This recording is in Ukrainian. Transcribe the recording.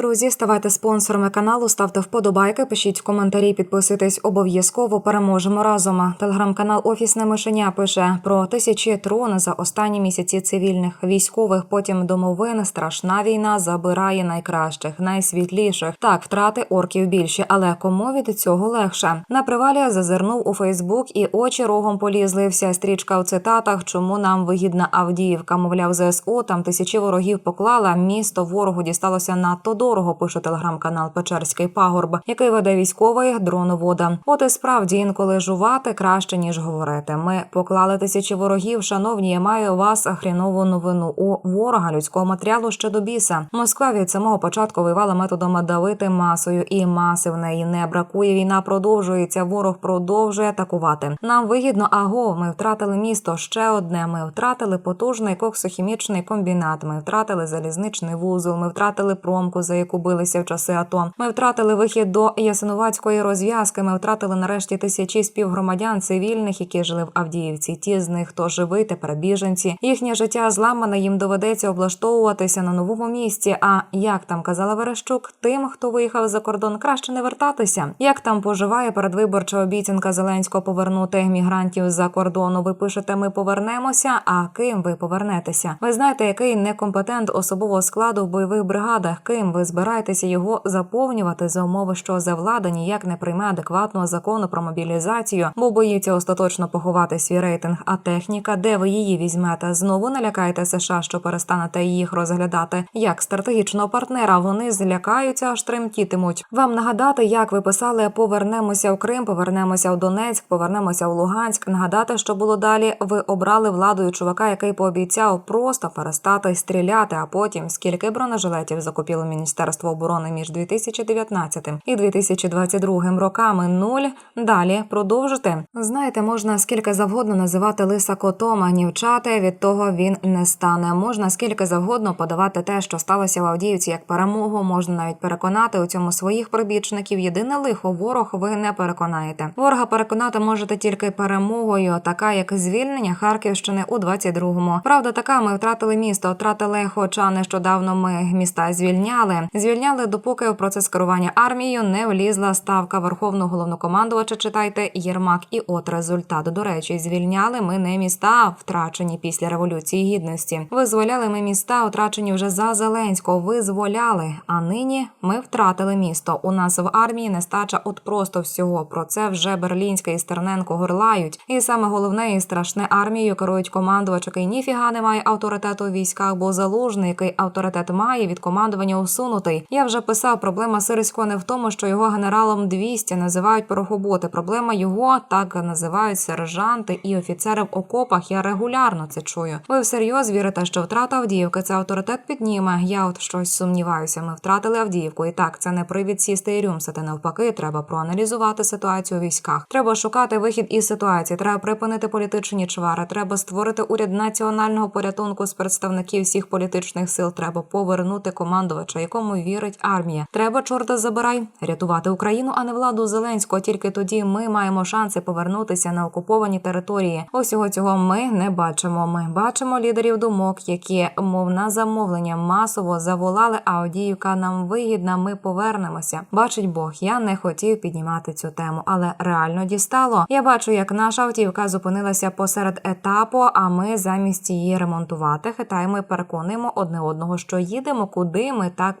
Друзі, ставайте спонсорами каналу, ставте вподобайки, пишіть коментарі, підписуйтесь обов'язково. Переможемо разом. Телеграм-канал Офісне мишеня пише про тисячі трон за останні місяці цивільних військових. Потім домовин страшна війна забирає найкращих, найсвітліших. Так, втрати орків більші, але кому від цього легше? На привалі зазирнув у Фейсбук і очі рогом полізли. Вся стрічка в цитатах. Чому нам вигідна Авдіївка? Мовляв, ЗСУ там тисячі ворогів поклала. Місто ворогу дісталося надто дорого. Пише телеграм-канал Печерський пагорб, який веде військовий дроновода. От і справді інколи жувати краще ніж говорити. Ми поклали тисячі ворогів. Шановні, я маю у вас хрінову новину. У ворога людського матеріалу ще до біса. Москва від самого початку воювала методом давити масою, і маси в неї не бракує. Війна продовжується. Ворог продовжує атакувати. Нам вигідно, аго, ми втратили місто. Ще одне. Ми втратили потужний коксохімічний комбінат. Ми втратили залізничний вузол. Ми втратили промку, за яку билися в часи АТО. Ми втратили вихід до Ясинуватської розв'язки. Ми втратили нарешті тисячі співгромадян цивільних, які жили в Авдіївці. Ті з них, хто живий, тепер біженці. Їхнє життя зламане. Їм доведеться облаштовуватися на новому місці. А як там казала Верещук, тим, хто виїхав за кордон, краще не вертатися. Як там поживає передвиборча обіцянка Зеленського повернути мігрантів за кордону? Ви пишете, ми повернемося. А ким ви повернетеся? Ви знаєте, який некомпетент особового складу в бойових бригадах? Ким ви збираєтеся його заповнювати за умови, що за влада ніяк не прийме адекватного закону про мобілізацію, бо боїться остаточно поховати свій рейтинг. А техніка, де ви її візьмете? Знову налякаєте США, що перестанете їх розглядати як стратегічного партнера. Вони злякаються, аж тремтітимуть. Вам нагадати, як ви писали: повернемося в Крим, повернемося в Донецьк, повернемося в Луганськ. Нагадати, що було далі. Ви обрали владою чувака, який пообіцяв просто перестати стріляти. А потім скільки бронежилетів закупило Міністерство оборони між 2019 і 2022 роками. Нуль. Далі продовжити. Знаєте, можна скільки завгодно називати лиса котом, а нівчати від того він не стане. Можна скільки завгодно подавати те, що сталося в Авдіївці, як перемогу. Можна навіть переконати у цьому своїх прибічників. Єдине лихо ворог ви не переконаєте. Ворога переконати можете тільки перемогою, така як звільнення Харківщини у 22-му. Правда, така ми втратили місто, втратили, хоча нещодавно ми міста звільняли. Звільняли, допоки в процес керування армією не влізла ставка верховного головнокомандувача. Читайте Єрмак, і от результат. До речі, звільняли ми не міста, втрачені після революції гідності. Визволяли ми міста, втрачені вже за Зеленського. Визволяли. А нині ми втратили місто. У нас в армії нестача от просто всього. Про це вже Берлінська і Стерненко горлають. І саме головне і страшне армією керують командувач, який ніфіга не має авторитету у військах, бо залужний, який авторитет має від командування усунутий. Я вже писав, проблема Сирського не в тому, що його генералом 200 називають порохоботи. Проблема його так називають сержанти і офіцери в окопах. Я регулярно це чую. Ви всерйоз вірите, що втрата Авдіївки це авторитет підніме. Я от щось сумніваюся. Ми втратили Авдіївку. І так, це не привід сісти і рюмсати. Навпаки, треба проаналізувати ситуацію у військах. Треба шукати вихід із ситуації. Треба припинити політичні чвари. Треба створити уряд національного порятунку з представників всіх політичних сил. Треба повернути командувача, якому вірить армія. Треба чорта забирай, рятувати Україну, а не владу Зеленського. Тільки тоді ми маємо шанси повернутися на окуповані території. Усього цього ми не бачимо. Ми бачимо лідерів думок, які, мов на замовлення, масово заволали. А Авдіївка нам вигідна. Ми повернемося. Бачить Бог, я не хотів піднімати цю тему, але реально дістало. Я бачу, як наша автівка зупинилася посеред етапу. А ми замість її ремонтувати, хитаємо і переконуємо одне одного, що їдемо, куди ми так